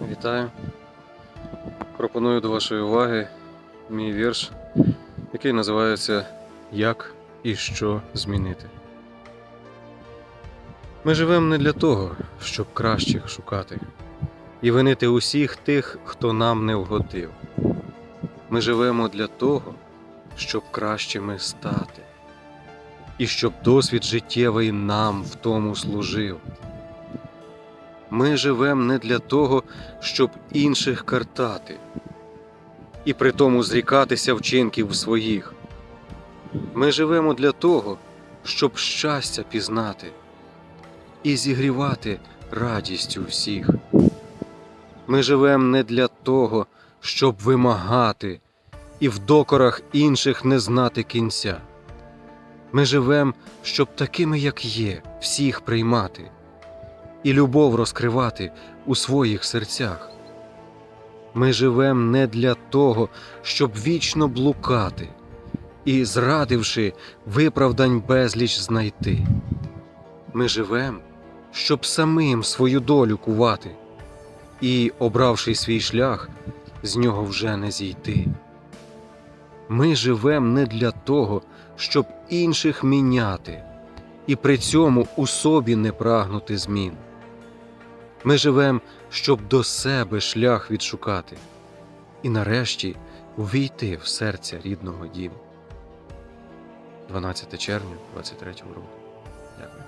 Вітаю. Пропоную до вашої уваги мій вірш, який називається Як і що змінити. Ми живемо не для того, щоб кращих шукати і винити усіх тих, хто нам не вгодив. Ми живемо для того, щоб кращими стати, і щоб досвід життєвий нам в тому служив. Ми живемо не для того, щоб інших картати, і при тому зрікатися вчинків своїх. Ми живемо для того, щоб щастя пізнати і зігрівати радістю всіх. Ми живемо не для того, щоб вимагати і в докорах інших не знати кінця. Ми живемо, щоб такими, як є, всіх приймати і любов розкривати у своїх серцях. Ми живемо не для того, щоб вічно блукати і, зрадивши, виправдань безліч знайти. Ми живемо, щоб самим свою долю кувати і, обравши свій шлях, з нього вже не зійти. Ми живемо не для того, щоб інших міняти, і при цьому у собі не прагнути змін. Ми живемо, щоб до себе шлях відшукати і нарешті увійти в серце рідного діму. 12 червня 23 року. Дякую.